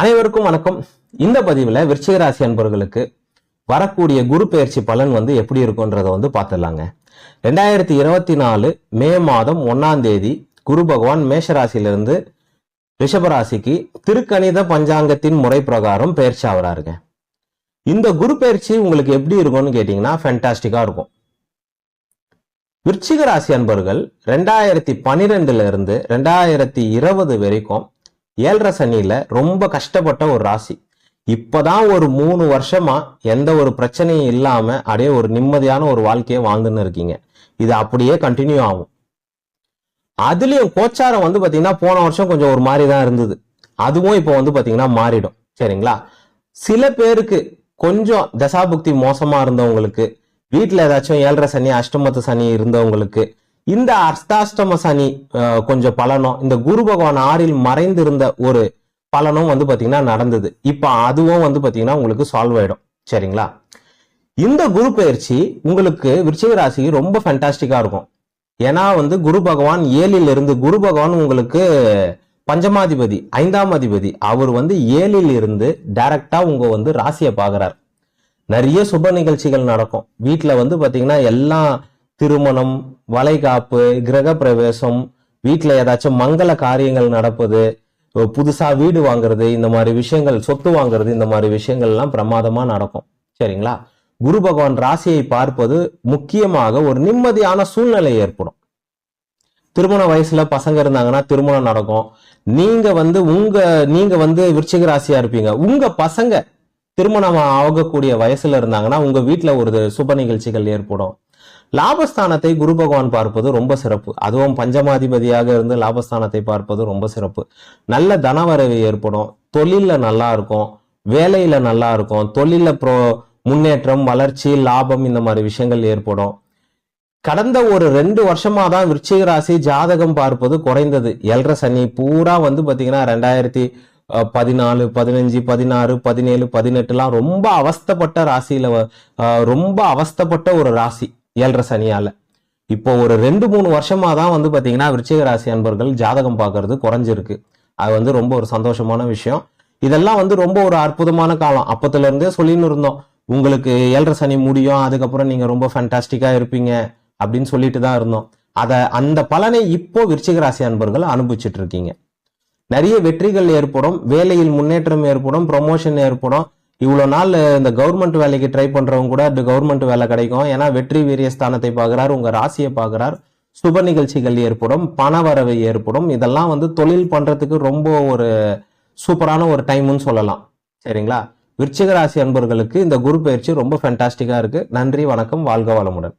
அனைவருக்கும் வணக்கம். இந்த பதிவில் விருச்சிக ராசி அன்பர்களுக்கு வரக்கூடிய குரு பயிற்சி பலன் வந்து எப்படி இருக்கும்ன்றத வந்து பார்த்துடலாங்க. ரெண்டாயிரத்தி இருபத்தி நாலு மே மாதம் ஒன்னாம் தேதி குரு பகவான் மேஷராசியிலிருந்து ரிஷபராசிக்கு திருக்கணித பஞ்சாங்கத்தின் முறை பிரகாரம் பயிற்சி ஆகிறாருங்க. இந்த குரு பயிற்சி உங்களுக்கு எப்படி இருக்கும்னு கேட்டிங்கன்னா ஃபென்டாஸ்டிக்காக இருக்கும். விருச்சிக ராசி அன்பர்கள் ரெண்டாயிரத்தி பன்னிரெண்டுல இருந்து ரெண்டாயிரத்தி இருபது வரைக்கும் ஏழரை சனியில ரொம்ப கஷ்டப்பட்ட ஒரு ராசி. இப்பதான் ஒரு மூணு வருஷமா எந்த ஒரு பிரச்சனையும் இல்லாம அப்படியே ஒரு நிம்மதியான ஒரு வாழ்க்கையை வாழ்ந்துன்னு இருக்கீங்க. இது அப்படியே கண்டினியூ ஆகும். அதுலயும் கோச்சாரம் வந்து பாத்தீங்கன்னா போன வருஷம் கொஞ்சம் ஒரு மாதிரி தான் இருந்தது. அதுவும் இப்போ வந்து பாத்தீங்கன்னா மாறிடும். சரிங்களா? சில பேருக்கு கொஞ்சம் தசாபுக்தி மோசமா இருந்தவங்களுக்கு வீட்டுல ஏதாச்சும் ஏழரை சனி அஷ்டமத்து சனி இருந்தவங்களுக்கு இந்த அர்த்தாஷ்டம சனி கொஞ்சம் பலனும் இந்த குரு பகவான் ஆறில் மறைந்திருந்த ஒரு பலனும் வந்து பாத்தீங்கன்னா நடந்தது. இப்ப அதுவும் வந்து பாத்தீங்கன்னா உங்களுக்கு சால்வ் ஆயிடும். சரிங்களா? இந்த குரு பயிற்சி உங்களுக்கு விருச்சிக ராசி ரொம்ப ஃபேண்டாஸ்டிக்கா இருக்கும். ஏன்னா வந்து குரு பகவான் ஏழில் இருந்து குரு பகவான் உங்களுக்கு பஞ்சமாதிபதி ஐந்தாம் அதிபதி அவர் வந்து ஏழில் இருந்து டைரக்டா உங்க வந்து ராசியை பாக்குறார் நிறைய சுப நிகழ்ச்சிகள் நடக்கும். வீட்டில் வந்து பாத்தீங்கன்னா எல்லாம் திருமணம் வளைகாப்பு கிரக பிரவேசம் வீட்டில் ஏதாச்சும் மங்கள காரியங்கள் நடப்பது புதுசாக வீடு வாங்குறது இந்த மாதிரி விஷயங்கள் சொத்து வாங்குறது இந்த மாதிரி விஷயங்கள்லாம் பிரமாதமாக நடக்கும். சரிங்களா? குரு பகவான் ராசியை பார்ப்பது முக்கியமாக ஒரு நிம்மதியான சூழ்நிலை ஏற்படும். திருமண வயசுல பசங்க இருந்தாங்கன்னா திருமணம் நடக்கும். நீங்க வந்து உங்க நீங்க வந்து விருச்சிக ராசியா இருப்பீங்க. உங்க பசங்க திருமணம் ஆகக்கூடிய வயசுல இருந்தாங்கன்னா உங்க வீட்டுல ஒரு சுப நிகழ்ச்சிகள் ஏற்படும். லாபஸ்தானத்தை குரு பகவான் பார்ப்பது ரொம்ப சிறப்பு. அதுவும் பஞ்சமாதிபதியாக இருந்து லாபஸ்தானத்தை பார்ப்பது ரொம்ப சிறப்பு. நல்ல தனவரவு ஏற்படும். தொழிலில் நல்லா இருக்கும். வேலையில நல்லா இருக்கும். தொழிலில் ப்ரோ முன்னேற்றம் வளர்ச்சி லாபம் இந்த மாதிரி விஷயங்கள் ஏற்படும். கடந்த ஒரு ரெண்டு வருஷமா தான் விருச்சிக ராசி ஜாதகம் பார்ப்பது குறைந்தது. எல்ற சனி பூரா வந்து பார்த்தீங்கன்னா ரெண்டாயிரத்தி பதினாலு பதினஞ்சு பதினாறு பதினேழு பதினெட்டுலாம் ரொம்ப அவஸ்தைப்பட்ட ராசியில ரொம்ப அவஸ்தைப்பட்ட ஒரு ராசி. ஏழரை சனியால். இப்போ ஒரு ரெண்டு மூணு வருஷமாக தான் வந்து பார்த்தீங்கன்னா விருச்சிக ராசி அன்பர்கள் ஜாதகம் பார்க்கறது குறைஞ்சிருக்கு. அது வந்து ரொம்ப ஒரு சந்தோஷமான விஷயம். இதெல்லாம் வந்து ரொம்ப ஒரு அற்புதமான காலம். அப்பத்துலேருந்தே சொல்லின்னு இருந்தோம். உங்களுக்கு ஏழரை சனி முடியும் அதுக்கப்புறம் நீங்கள் ரொம்ப ஃபேண்டாஸ்டிக்கா இருப்பீங்க அப்படின்னு சொல்லிட்டு தான் இருந்தோம். அதை அந்த பலனை இப்போ விருச்சிக ராசி அன்பர்கள் அனுபவிச்சுட்டு இருக்கீங்க. நிறைய வெற்றிகள் ஏற்படும் வேலையில் முன்னேற்றம் ஏற்படும் ப்ரொமோஷன் ஏற்படும். இவ்வளோ நாள் இந்த கவர்மெண்ட் வேலைக்கு ட்ரை பண்ணுறவங்க கூட இந்த கவர்மெண்ட் வேலை கிடைக்கும். ஏன்னா வெற்றி வீரிய ஸ்தானத்தை பார்க்குறார் உங்கள் ராசியை பார்க்குறார். சுப நிகழ்ச்சிகள் ஏற்படும் பண வரவை ஏற்படும். இதெல்லாம் வந்து தொழில் பண்ணுறதுக்கு ரொம்ப ஒரு சூப்பரான ஒரு டைம்னு சொல்லலாம். சரிங்களா? விருச்சிக ராசி அன்பர்களுக்கு இந்த குரு பயிற்சி ரொம்ப ஃபென்டாஸ்டிக்காக இருக்குது நன்றி வணக்கம் வாழ்க வளமுடன்.